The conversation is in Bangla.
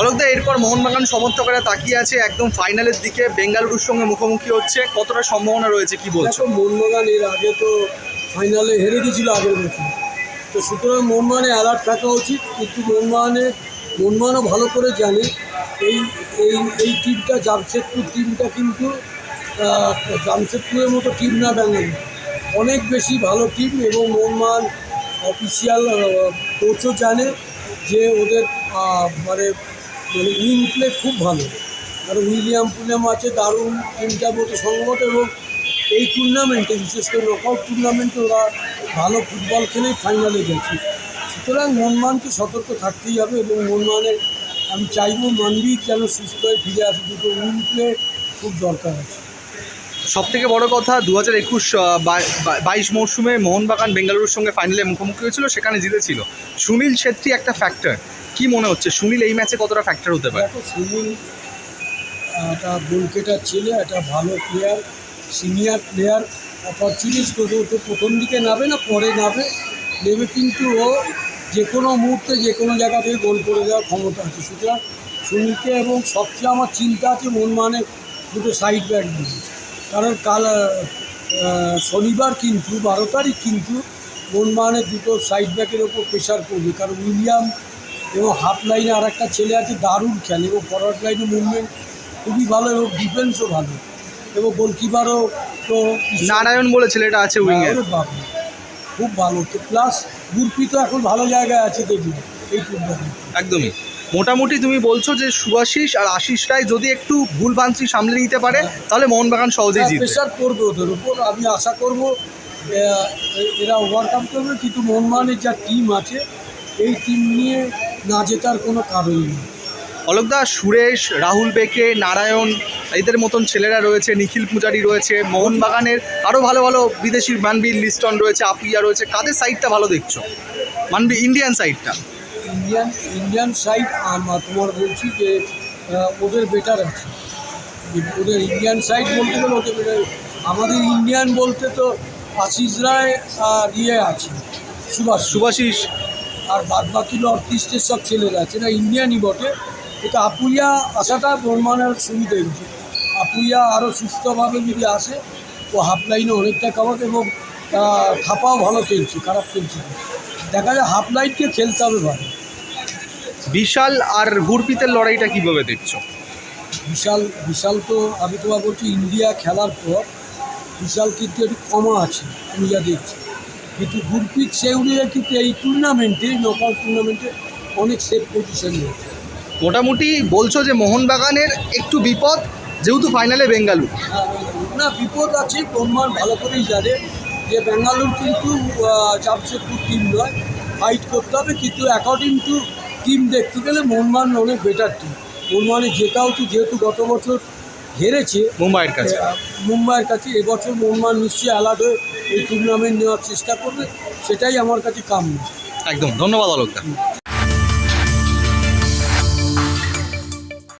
অলোকদা, এরপর মোহনবাগান সমর্থকরা তাকিয়ে আছে একদম ফাইনালের দিকে। বেঙ্গালুরুর সঙ্গে মুখোমুখি হচ্ছে। কতটা সম্ভাবনা রয়েছে, কি বলছো? মোহনবাগান এর আগে তো ফাইনালে হেরে গেছিল আগের বছর। তো সুতরাং মোহনবাগানে অ্যালার্ট থাকা উচিত। কিন্তু মোহনবাগানে, মোহনবাগানও ভালো করে জানে এই এই এই টিমটা জামশেদপুর টিমটা কিন্তু জামশেদপুরের মতো টিম না, ব্যাঙ্গালোর। অনেক বেশি ভালো টিম এবং মোহনবাগান অফিসিয়াল কোচও জানে যে ওদের মানে মানে উইন প্লে খুব ভালো। আর উইলিয়াম পুলিয়াম আছে, দারুণ তিনটা মতো সংগত এবং এই টুর্নামেন্টে বিশেষ করে নকআউট টুর্নামেন্টে ওরা ভালো ফুটবল খেলেই ফাইনালে গেছে। সুতরাং মনমানকে সতর্ক থাকতেই হবে এবং মনমানের, আমি চাইব মানবিক যেন সুস্থ হয়ে ফিরে আসে। দুটো উইন প্লে খুব দরকার আছে। সব থেকে বড় কথা দু হাজার একুশ বাইশ মৌসুমে মোহনবাগান বেঙ্গালুরুর সঙ্গে ফাইনালে মুখোমুখি হয়েছিল, সেখানে জিতেছিল। সুনীল ছেত্রী একটা ফ্যাক্টর কি মনে হচ্ছে? সুনীল এই ম্যাচে কতটা ফ্যাক্টর হতে পারে? সুনীল একটা গোলকেটার ছেলে, একটা ভালো প্লেয়ার সিনিয়র প্লেয়ার অপরচুনিস্ট তো তো প্রথম দিকে নাবে না, পরে নাবে নেবে কিন্তু ও যে কোনো মুহূর্তে যে কোনো জায়গা থেকে গোল করে দেওয়ার ক্ষমতা আছে। সুতরাং সুনীলকে এবং সবচেয়ে আমার চিন্তা আছে, মন মানে দুটো সাইড ব্যাক দিয়ে কারণ কাল শনিবার কিন্তু বারো তারিখ কিন্তু মনমানের দুটো সাইড ব্যাকের ওপর প্রেশার করবে কারণ উইলিয়াম এবং হাফ লাইনে আর একটা ছেলে আছে দারুণ খেলে। এবং ফরওয়ার্ড লাইনে মুভমেন্ট খুবই ভালো এবং ডিফেন্সও ভালো। এবং গোলকিপারও তো নারায়ণ বলে ছেলেটা আছে খুব ভালো। তো প্লাস গুরপি তো এখন ভালো জায়গায় আছে দেখি এই টুর্নামেন্ট একদমই। মোটামুটি তুমি বলছো যে সুভাশিস আর আশিস রায় যদি একটু ভুল ভ্রান্তি সামলে নিতে পারে তাহলে মোহনবাগান সহজেই জিতবে। প্রেশার করবে ওদের উপর আমি আশা করব এরা ওভারকাম করবে কিন্তু মোহনবাগানের যা টিম আছে এই টিম নিয়ে না জেতার কোনো কারণ নেই। অলোকদা সুরেশ রাহুল বেকে নারায়ণ এদের মতন ছেলেরা রয়েছে নিখিল পূজারি রয়েছে মোহনবাগানের আরও ভালো ভালো বিদেশি মানবীর লিস্টন রয়েছে আপিয়া রয়েছে কাদের সাইডটা ভালো দেখছ? মানবি ইন্ডিয়ান সাইডটা ইন্ডিয়ান ইন্ডিয়ান সাইড তোমার বলছি যে ওদের বেটার আছে। ওদের ইন্ডিয়ান সাইড বলতে গেলে ওদের বেটার আমাদের ইন্ডিয়ান বলতে তো আশিস রায় আর ইয়ে আছে সুভাষ। সুভাশিস আর বাদ বাকি নর্থ ইস্টের সব ছেলেরা আছে না ইন্ডিয়ানই বটে। এটা আপুইয়া আসাটা বর্মানের সুবিধা হয়েছে। আপুইয়া আরও সুস্থভাবে যদি আসে ও হাফ লাইনে অনেকটা কামাবে এবং থাপাও ভালো খেলছে খারাপ খেলছে। দেখা যায় হাফ লাইনকে খেলতে হবে ভালো। বিশাল আর গুরপিতের লড়াইটা কীভাবে দেখছ? বিশাল বিশাল তো আমি তোমার বলছি ইন্ডিয়া খেলার পর বিশাল কিন্তু একটু কমা আছে আমি যা দেখছি। কিন্তু গুরপিত সে অনুযায়ী কিন্তু এই টুর্নামেন্টে নকআউট টুর্নামেন্টে অনেক সেফ পজিশন রয়েছে মোটামুটি বলছো যে মোহনবাগানের একটু বিপদ যেহেতু ফাইনালে বেঙ্গালুরু। না বিপদ আছে ব্রহ্মাণ্ড ভালো করেই জানে যে বেঙ্গালুরু কিন্তু জামশেদপুর টিম নয় ফাইট করতে হবে কিন্তু অ্যাকর্ডিং টু টিম দেখতে গেলে মোহনবাগান অনেক বেটার টিম মোহনবাগানে জেতা উচিত যেহেতু গত বছর হেরেছে মুম্বাইয়ের কাছে। মুম্বাইয়ের কাছে এবছর মোহনবাগান নিশ্চয়ই অ্যালার্ট হয়ে এই টুর্নামেন্ট নেওয়ার চেষ্টা করবে সেটাই আমার কাছে কাম্য। একদম ধন্যবাদ অলোকদা